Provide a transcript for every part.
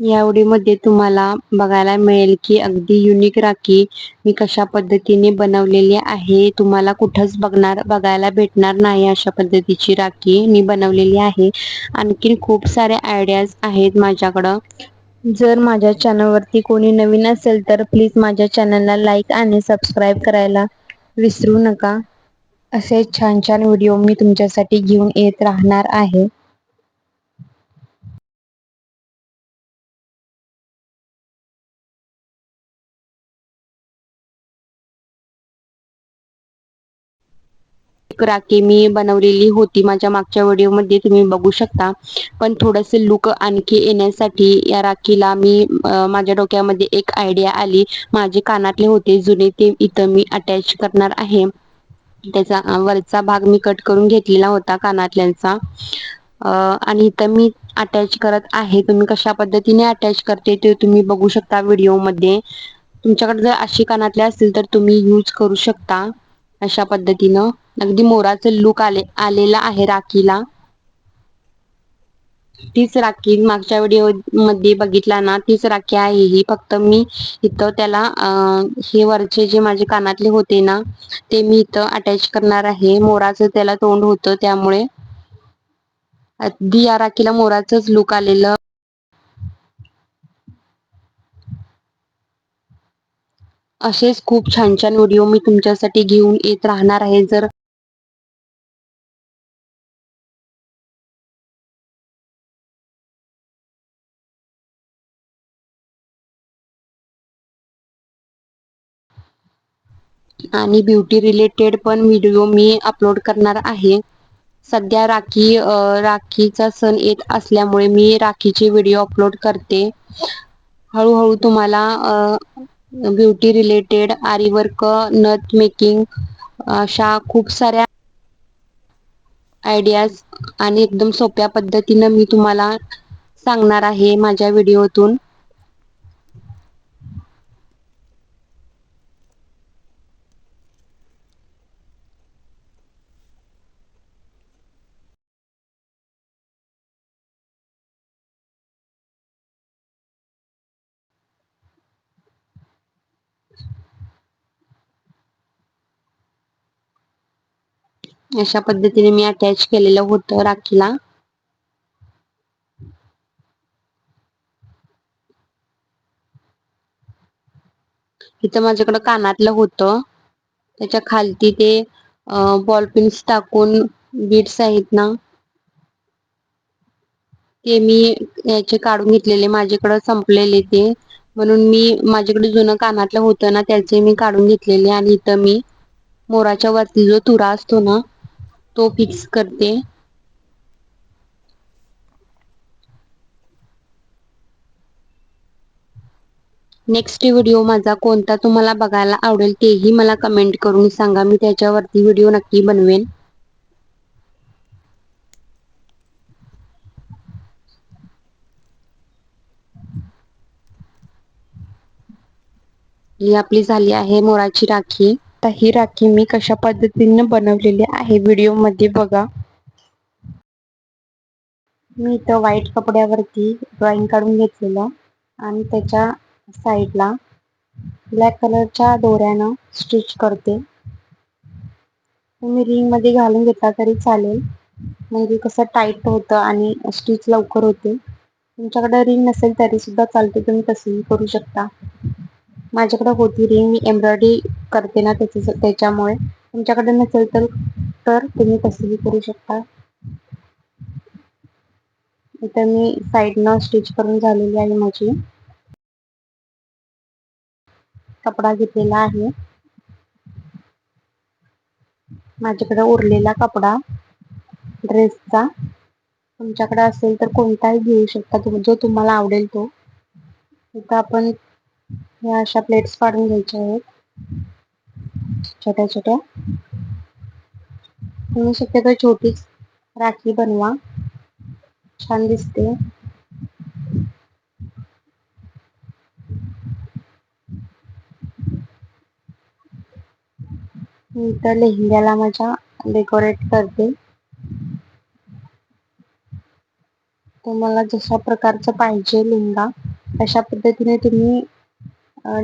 या मध्ये तुम्हाला बघायला मिळेल की अगदी युनिक राखी मी कशा पद्धतीने बनवलेली आहे तुम्हाला कुठंच बघणार बघायला भेटणार नाही अशा पद्धतीची राखी मी बनवलेली आहे. आणखीन खूप सारे आयडियाज आहेत माझ्याकडं. जर माझ्या चॅनलवरती कोणी नवीन असेल तर प्लीज माझ्या चॅनलला लाईक आणि सबस्क्राईब करायला विसरू नका. असे छान छान व्हिडिओ मी तुमच्यासाठी घेऊन येत राहणार आहे. राखी मी बनवलेली होती माझ्या मागच्या व्हिडिओमध्ये तुम्ही बघू शकता. पण थोडंसं लुक आणखी येण्यासाठी या राखीला मी माझ्या डोक्यामध्ये एक आयडिया आली. माझे कानातले होते जुने ते इथं मी अटॅच करणार आहे. त्याचा वरचा भाग मी कट करून घेतलेला होता कानातल्यांचा. आणि इथं मी अटॅच करत आहे. तुम्ही कशा पद्धतीने अटॅच करते ते तुम्ही बघू शकता व्हिडिओमध्ये तुमच्याकडे जर अशी कानातले असतील तर तुम्ही यूज करू शकता अशा पद्धतीनं. अगदी मोराचं लुक आले आलेला आहे राखीला. तीच राखी मागच्या व्हिडिओमध्ये बघितला ना तीच राखी आहे ही. फक्त मी इथं त्याला हे वरचे जे माझे कानातले होते ना ते मी इथं अटॅच करणार आहे. मोराचं त्याला तोंड होतं त्यामुळे. अगदी या राखीला मोराचंच लुक आलेलं. असेच खूप छान छान व्हिडिओ मी तुमच्यासाठी घेऊन येत राहणार आहे. जर आणि ब्युटी रिलेटेड पण व्हिडिओ मी अपलोड करणार आहे. सध्या राखी राखीचा सण येत असल्यामुळे मी राखीचे व्हिडिओ अपलोड करते. हळूहळू तुम्हाला ब्युटी रिलेटेड आरीवर्क नथ मेकिंग अशा खूप साऱ्या आयडियाज आणि एकदम सोप्या पद्धतीनं मी तुम्हाला सांगणार आहे माझ्या व्हिडिओतून अशा पद्धतीने मी अटॅच केलेलं होतं राखीला. इथं माझ्याकडं कानातलं होतं. त्याच्या खालती ते बॉल पिन्स टाकून बीड्स आहेत ना ते मी याचे काढून घेतलेले माझ्याकडे संपलेले ते. म्हणून मी माझ्याकडे जुनं कानातलं होतं ना त्याचे मी काढून घेतलेले आणि इथं मी मोराच्या वरती जो तुरा असतो ना तो फिक्स करते. नेक्स्ट व्हिडिओ माझा कोणता तुम्हाला बघायला आवडेल तेही मला कमेंट करून सांगा. मी त्याच्यावरती व्हिडिओ नक्की बनवेन. ही आपली झाली आहे मोराची राखी. आता ही राखी मी कशा पद्धतीने बनवलेली आहे व्हिडिओमध्ये बघा. मी इथं व्हाईट कपड्यावरती ड्रॉइंग काढून घेतलेलं आणि त्याच्या साईडला ब्लॅक कलरच्या दोऱ्यानं स्टिच करते. तुम्ही रिंगमध्ये घालून घेतला तरी चालेल. म्हणजे कसं टाईट होतं आणि स्टिच लवकर होते. तुमच्याकडे रिंग नसेल तरी सुद्धा चालते तुम्ही तसंही करू शकता. माझ्याकडे होती रिंग मी एम्ब्रॉयडरी करते ना त्याच्या त्याच्यामुळे. तुमच्याकडे नसेल तर तर तुम्ही तसंही करू शकता. इथं मी साईडनं स्टिच करून झालेली आहे माझी. कपडा घेतलेला आहे. माझ्याकडे उरलेला कपडा ड्रेसचा तुमच्याकडे असेल तर कोणताही घेऊ शकता. जो तुम्हाला आवडेल तो. इथं आपण या अशा प्लेट्स पाडून घ्यायच्या आहेत. छोट्या छोट्या. तुम्ही शक्यतो छोटीच राखी बनवा. छान दिसते. मी तर लेहंग्याला माझ्या डेकोरेट करते. तुम्हाला जशा प्रकारचं पाहिजे लेहंगा अशा पद्धतीने तुम्ही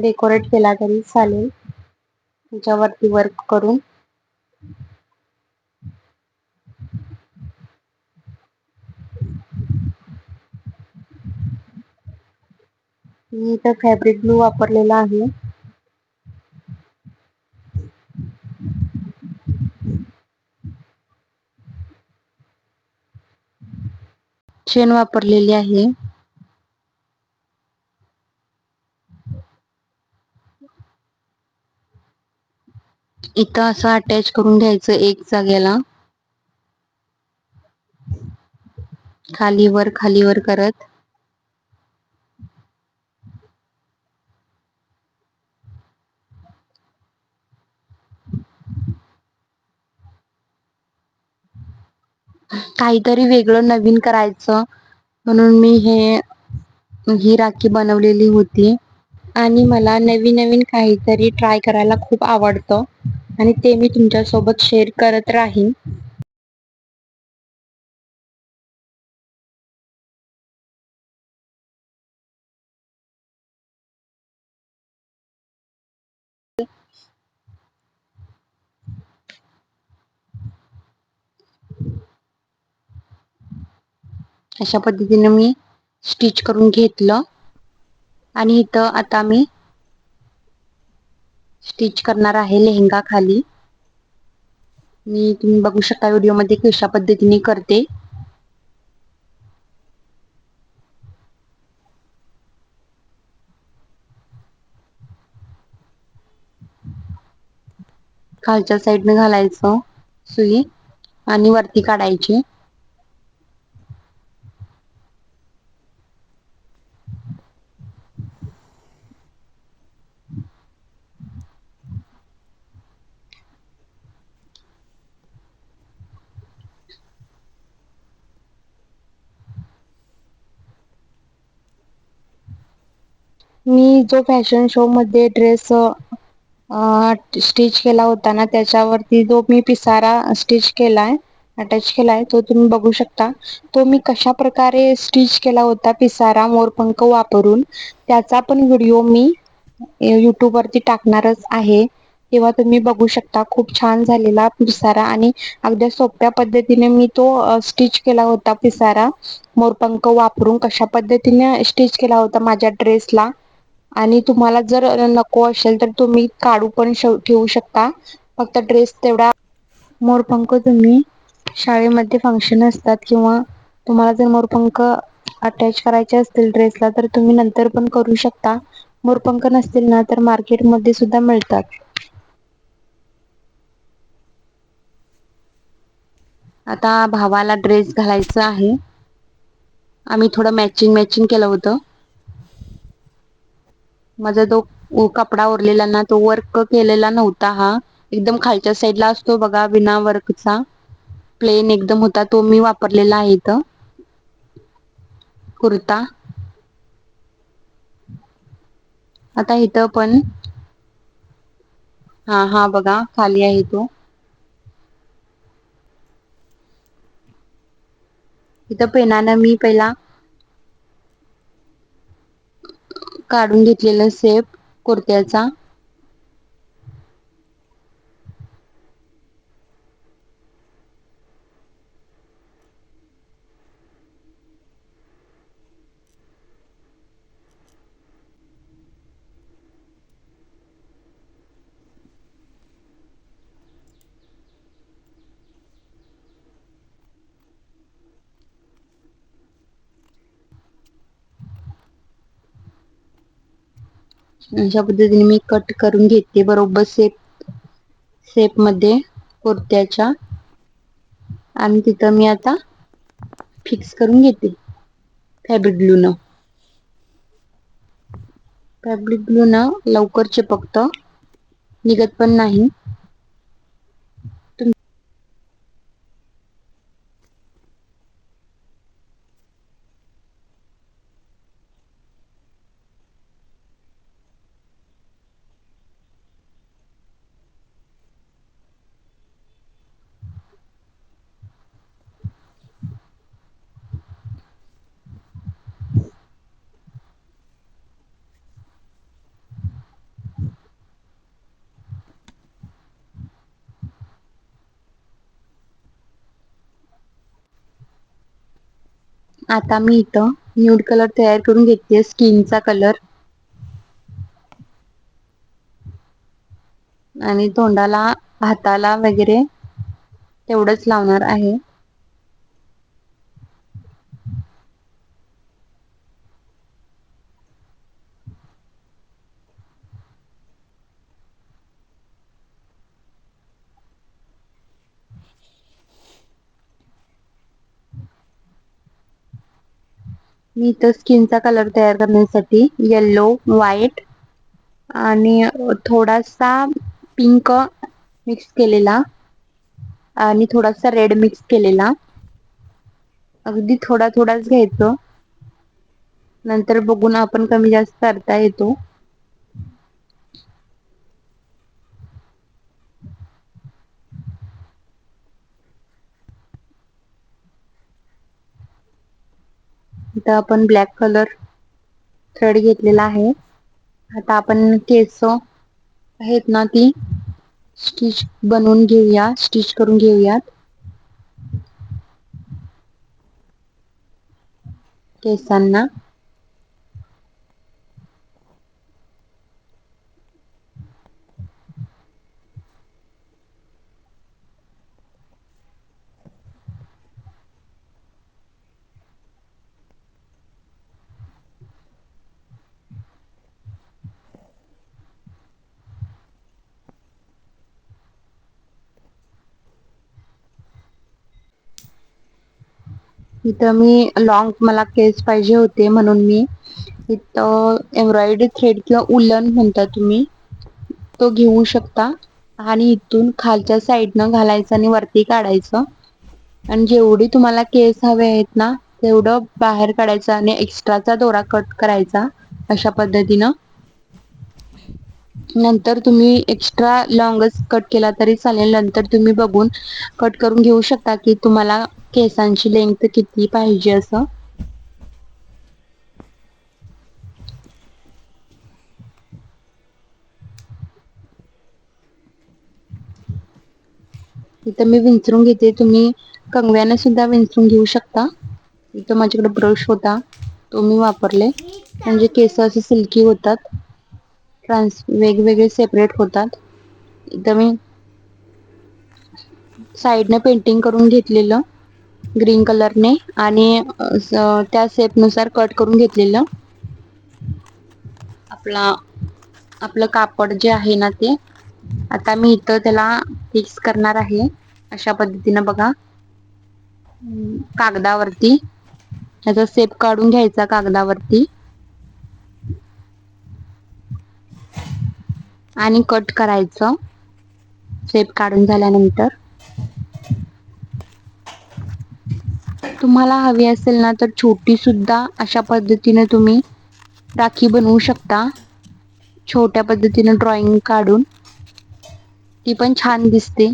डेकोरेट केला तरी चालेल. त्याच्यावरती वर्क करून. मी इथं फॅब्रिक ग्लू वापरलेला आहे. चेन वापरलेली आहे. इथं असं अटॅच करून घ्यायचं एक जागेला. खालीवर खालीवर करत. काहीतरी वेगळं नवीन करायचं. म्हणून मी हे ही राखी बनवलेली होती. आणि मला नवीन नवीन काहीतरी ट्राय करायला खूप आवडतं. आणि ते मी तुमच्यासोबत शेअर करत राहीन. अशा पद्धतीने मी स्टिच करून घेतलं. आणि इथं आता मी स्टिच करणार आहे लेहंगा खाली. मी तुम्ही बघू शकता व्हिडिओमध्ये कशा पद्धतीने करते. खालच्या साईडने घालायचं सुई आणि वरती काढायची. मी जो फॅशन शो मध्ये ड्रेस स्टिच केला होता ना त्याच्यावरती जो मी पिसारा स्टिच केलाय अटॅच केलाय तो तुम्ही बघू शकता. तो मी कशा प्रकारे स्टिच केला होता पिसारा मोरपंख वापरून त्याचा पण व्हिडिओ मी यूट्यूबवरती टाकणारच आहे. तेव्हा तुम्ही बघू शकता खूप छान झालेला पिसारा आणि अगदी सोप्या पद्धतीने मी तो स्टिच केला होता पिसारा मोरपंख वापरून कशा पद्धतीने स्टिच केला होता माझ्या ड्रेसला आणि तुम्हाला जर नको असेल तर तुम्ही काढू पण ठेवू शकता. फक्त ड्रेस तेवढा मोरपंख तुम्ही शाळेमध्ये फंक्शन असतात किंवा तुम्हाला जर मोरपंख अटॅच करायचे असतील ड्रेसला तर तुम्ही नंतर पण करू शकता. मोरपंख नसतील ना तर मार्केटमध्ये सुद्धा मिळतात. आता भावाला ड्रेस घालायचा आहे. आम्ही थोडं मॅचिंग मॅचिंग केलं होतं. माझा तो कपडा उरलेला ना तो वर्क केलेला नव्हता हा. एकदम खालच्या साईडला असतो बघा विना वर्कचा प्लेन एकदम होता तो मी वापरलेला आहे इथं. कुर्ता. आता इथं पण हा हा बघा खाली आहे तो. इथं पेनानं मी पहिला काढून घेतलेला सेप कुर्त्याचा. अशा पद्धतीने मी कट करून घेते. बरोबर सेप सेपमध्ये कुर्त्याच्या. आणि तिथं मी आता फिक्स करून घेते. फॅब्रिक ग्लू फॅब्रिक ब्लू लवकर चिपकत निघत पण नाही. आता मी इथं न्यूड कलर तयार करून घेते स्किनचा कलर आणि तोंडाला हाताला वगैरे तेवढंच लावणार आहे. मी इथं स्किनचा कलर तयार करण्यासाठी येल्लो व्हाईट आणि थोडासा पिंक मिक्स केलेला आणि थोडासा रेड मिक्स केलेला. अगदी थोडा थोडाच घ्यायच. नंतर बघून आपण कमी जास्त करता येतो. इथं आपण ब्लॅक कलर थ्रेड घेतलेला आहे. आता आपण केस आहेत ना ती स्टिच बनवून घेऊया स्टिच करून घेऊयात. केसांना. इथं मी लॉंग मला केस पाहिजे होते म्हणून मी इथं एम्ब्रॉयडरी थ्रेड किंवा उलन म्हणता तुम्ही तो घेऊ शकता. आणि इथून खालच्या साईडनं घालायचं आणि वरती काढायचं. आणि जेवढी तुम्हाला केस हवे आहेत ना तेवढं बाहेर काढायचं आणि एक्स्ट्राचा दोरा कट करायचा अशा पद्धतीनं. नंतर तुम्ही एक्स्ट्रा लॉंगच कट केला तरी चालेल. नंतर तुम्ही बघून कट करून घेऊ शकता की तुम्हाला केसांची लेंथ किती पाहिजे असं? इथं मी विंचरून घेते. तुम्ही कंगव्याने सुद्धा विंचरून घेऊ शकता. इथं माझ्याकडे ब्रश होता. तो मी वापरले. म्हणजे केस असे सिल्की होतात. ट्रान्स वेगवेगळे सेपरेट होतात. इथं मी साईडने पेंटिंग करून घेतलेलं. ग्रीन कलरने आणि त्या सेपनुसार कट करून घेतलेलं. आपला आपलं कापड जे आहे ना ते आता मी इथं त्याला फिक्स करणार आहे. अशा पद्धतीनं बघा. कागदावरती. त्याचा सेप काढून घ्यायचा कागदावरती. आणि कट करायचं. सेप काढून झाल्यानंतर. तुम्हाला हवी असेल ना तर छोटी सुद्धा अशा पद्धतीने तुम्ही राखी बनवू शकता. छोट्या पद्धतीने ड्रॉइंग काढून. ती पण छान दिसते.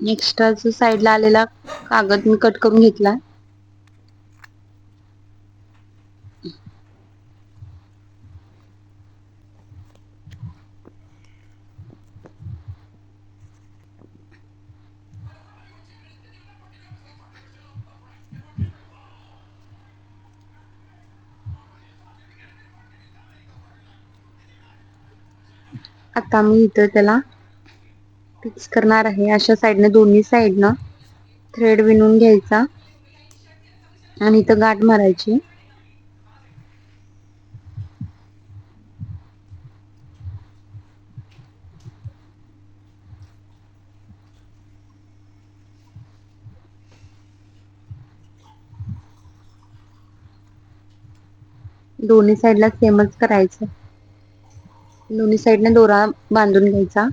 नेक्स्ट साईडला आलेला कागद मी कट करून घेतला. आता मी इथं त्याला फिक्स करणार आहे. अशा साईडने दोन्ही साईडनं थ्रेड विणून घ्यायचा. आणि इथं गाठ मारायची. दोन्ही साईडला सेमच करायचं. दोन्ही साईडने दोरा बांधून घ्यायचा.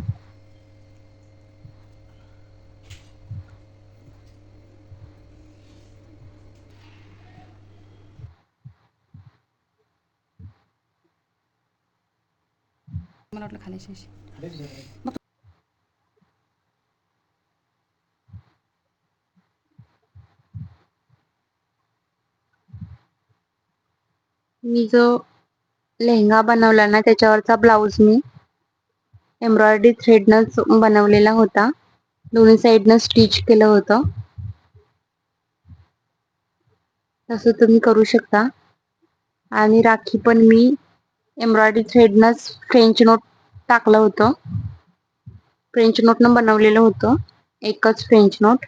मला वाटलं खाली शेष मी जो लेहंगा बनवला ना त्याच्यावरचा ब्लाऊज मी एम्ब्रॉयडरी थ्रेडनच बनवलेला होता. दोन्ही साईडनं स्टिच केलं होतं. तसं तुम्ही करू शकता. आणि राखी पण मी एम्ब्रॉयडरी थ्रेडनंच फ्रेंच नोट टाकलं होतं. फ्रेंच नोटनं बनवलेलं होतं. एकच फ्रेंच नोट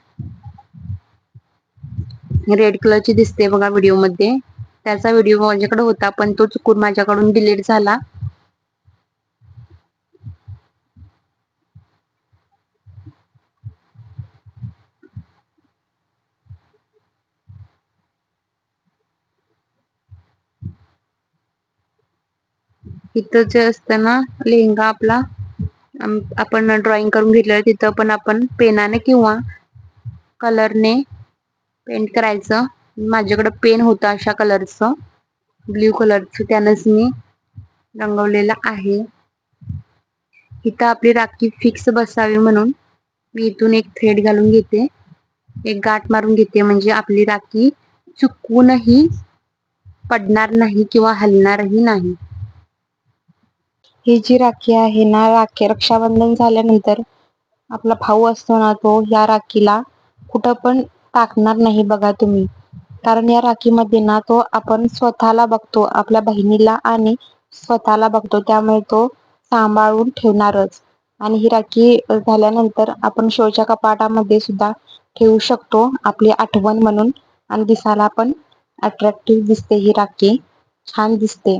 रेड कलरची दिसते बघा व्हिडिओमध्ये त्याचा व्हिडिओ माझ्याकडे होता पण तो चुकून माझ्याकडून डिलीट झाला. इथं जे असतं ना लेहंगा आपला आपण ड्रॉइंग करून घेतलेलं तिथं पण आपण पेनाने किंवा कलरने पेंट करायचं. माझ्याकडं पेन होतं अशा कलरचं ब्ल्यू कलरचं त्यानंच मी रंगवलेलं आहे. इथं आपली राखी फिक्स बसावी म्हणून मी इथून एक थ्रेड घालून घेते. एक गाठ मारून घेते म्हणजे आपली राखी चुकूनही पडणार नाही किंवा हलणारही नाही. ही जी राखी आहे ना राखी रक्षाबंधन झाल्यानंतर आपला भाऊ असतो ना तो या राखीला कुठं पण टाकणार नाही बघा तुम्ही. कारण या राखीमध्ये ना तो आपण स्वतःला बघतो आपल्या बहिणीला आणि स्वतःला बघतो. त्यामुळे तो सांभाळून ठेवणारच. आणि ही राखी झाल्यानंतर आपण शोच्या कपाटामध्ये सुद्धा ठेवू शकतो आपली आठवण म्हणून. आणि दिसायला पण अट्रॅक्टिव्ह दिसते ही राखी. छान दिसते.